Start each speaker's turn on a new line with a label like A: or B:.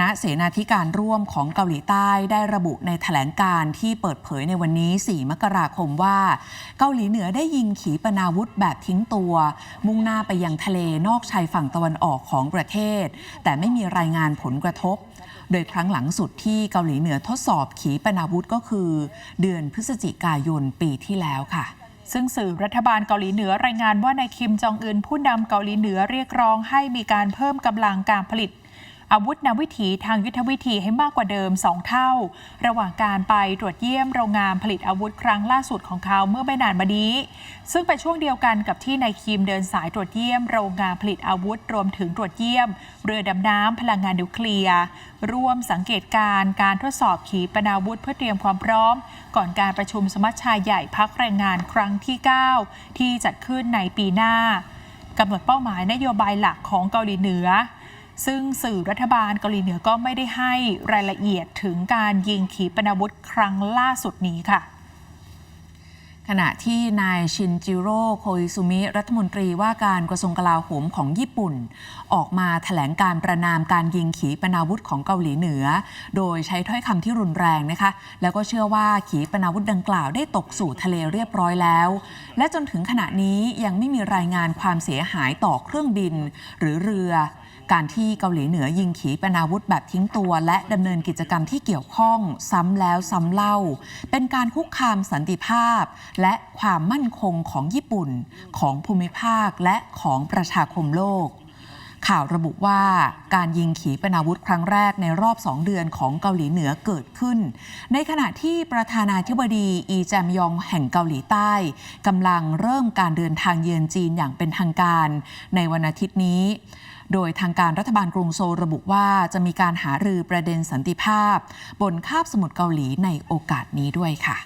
A: ณะเสนาธิการร่วมของเกาหลีใต้ได้ระบุในแถลงการที่เปิดเผยในวันนี้ 4 มกราคมว่า เกาหลีเหนือได้ยิงขีปนาวุธแบบทิ้งตัว มุ่งหน้าไปยังทะเลนอกชายฝั่งตะวันออกของประเทศ แต่ไม่มีรายงานผลกระทบ โดยครั้งหลังสุดที่เกาหลีเหนือทดสอบขีปนาวุธก็คือ เดือนพฤศจิกายนปีที่แล้วค่ะ
B: ซึ่งสื่อรัฐบาลเกาหลีเหนือรายงานว่านายคิมจองอึนผู้นำเกาหลีเหนือเรียกร้องให้มีการเพิ่มกำลังการผลิต อาวุธนำวิถีทางยุทธวิธีให้มากกว่าเดิม 2 เท่า ระหว่างการไปตรวจเยี่ยมโรงงานผลิตอาวุธครั้งล่าสุดของเขาเมื่อไม่นานมานี้ ซึ่งเป็นช่วงเดียวกันกับที่นายคิมเดินสายตรวจเยี่ยมโรงงานผลิตอาวุธ รวมถึงตรวจเยี่ยม เรือดำน้ำพลังงานนิวเคลียร์ร่วมสังเกตการณ์การทดสอบขีปนาวุธเพื่อเตรียมความพร้อม ก่อนการประชุมสมัชชาใหญ่พักแรงงานครั้งที่ 9 ที่จัดขึ้นในปีหน้ากำหนดเป้าหมายนโยบายหลักของเกาหลีเหนือ ซึ่งสื่อรัฐบาลเกาหลีเหนือก็ไม่ได้ให้รายละเอียดถึงการยิงขีปนาวุธครั้งล่าสุดนี้ค่ะ
A: ขณะที่นายชินจิโร่โคอิซุมิรัฐมนตรีว่าการกระทรวงกลาโหมของญี่ปุ่น ออกมาแถลงการประนามการยิงขีปนาวุธของเกาหลีเหนือ โดยใช้ถ้อยคำที่รุนแรงนะคะ แล้วก็เชื่อว่าขีปนาวุธดังกล่าวได้ตกสู่ทะเลเรียบร้อยแล้ว และจนถึงขณะนี้ยังไม่มีรายงานความเสียหายต่อเครื่องบิน หรือเรือ การที่เกาหลีเหนือยิงขีปนาวุธแบบทิ้งตัว และดำเนินกิจกรรมที่เกี่ยวข้องซ้ำแล้วซ้ำเล่า เป็นการคุกคามสันติภาพ และความมั่นคงของญี่ปุ่น ของภูมิภาคและของประชาคมโลก ข่าวระบุว่าการยิงขีปนาวุธครั้งแรกในรอบ 2 เดือนของเกาหลีเหนือเกิดขึ้น ในขณะที่ประธานาธิบดีอีแจมยองแห่งเกาหลีใต้กำลังเริ่มการเดินทางเยือนจีนอย่างเป็นทางการ ในวันอาทิตย์นี้ โดยทางการรัฐบาลกรุงโซลระบุว่าจะมีการหารือประเด็นสันติภาพ บนคาบสมุทรเกาหลีในโอกาสนี้ด้วยค่ะ